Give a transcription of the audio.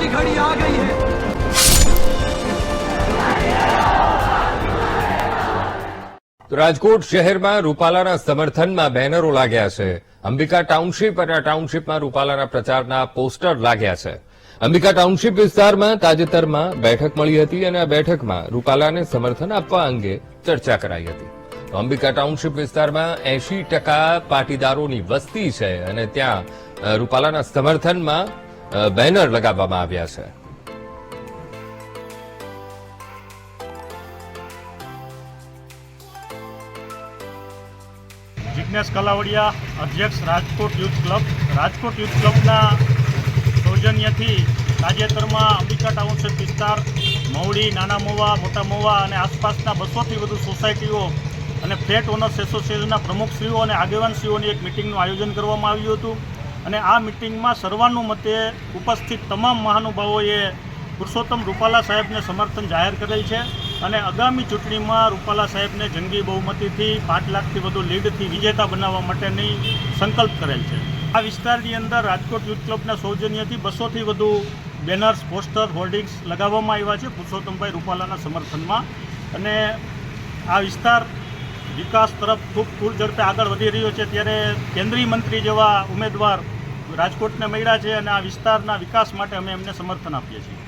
घड़ी आ गई है તો રાજકોટ શહેરમાં રૂપાલાના સમર્થનમાં બેનરો લાગ્યા છે અંબિકા ટાઉનશીપ અને આ ટાઉનશીપમાં રૂપાલાના પ્રચારના પોસ્ટર લાગ્યા છે અંબિકા ટાઉનશીપ વિસ્તારમાં તાજેતરમાં બેઠક મળી હતી અને આ બેઠકમાં રૂપાલાને સમર્થન આપવા અંગે ચર્ચા કરાઈ હતી તો અંબિકા ટાઉનશીપ વિસ્તારમાં એસી ટકા પાટીદારોની વસ્તી છે અને ત્યાં અ, રૂપાલાના સમર્થનમાં અ, બેનર લગાવવામાં આવ્યા છે. જિજ્ઞેશ કલાવડિયા, અધ્યક્ષ Rajkot youth club. Rajkot youth ક્લબના સૌજન્યથી તાજેતરમાં અંબિકા ટાઉનશીપ વિસ્તાર, મવડી, નાના મોવા, મોટા મોવા અને આસપાસના બસોથી વધુ સોસાયટીઓ અને ફ્લેટ ઓનર્સ એસોસિએશનના પ્રમુખશ્રીઓ અને આગેવાનશ્રીઓની એક મિટિંગનું આયોજન કરવામાં આવ્યું હતું. અને આ મિટિંગમાં સર્વાનુમતે ઉપસ્થિત તમામ મહાનુભાવોએ પુરુષોત્તમ રૂપાલા સાહેબને સમર્થન જાહેર કરેલ છે અને આગામી ચૂંટણીમાં રૂપાલા સાહેબને જંગી બહુમતીથી પાંચ લાખથી વધુ લીડથી વિજેતા બનાવવા માટેની સંકલ્પ કરેલ છે. આ વિસ્તારની અંદર રાજકોટ યુથ ક્લબના સૌજન્યથી બસોથી વધુ બેનર્સ, પોસ્ટર, હોર્ડિંગ્સ લગાવવામાં આવ્યા છે પુરુષોત્તમભાઈ રૂપાલાના સમર્થનમાં. અને આ વિસ્તાર વિકાસ તરફ ખૂબ પૂર ઝડપે આગળ વધી રહ્યો છે. ત્યારે કેન્દ્રીય મંત્રી જેવા ઉમેદવાર રાજકોટને મળ્યા છે અને આ વિસ્તારના વિકાસ માટે અમે એમને સમર્થન આપીએ છીએ.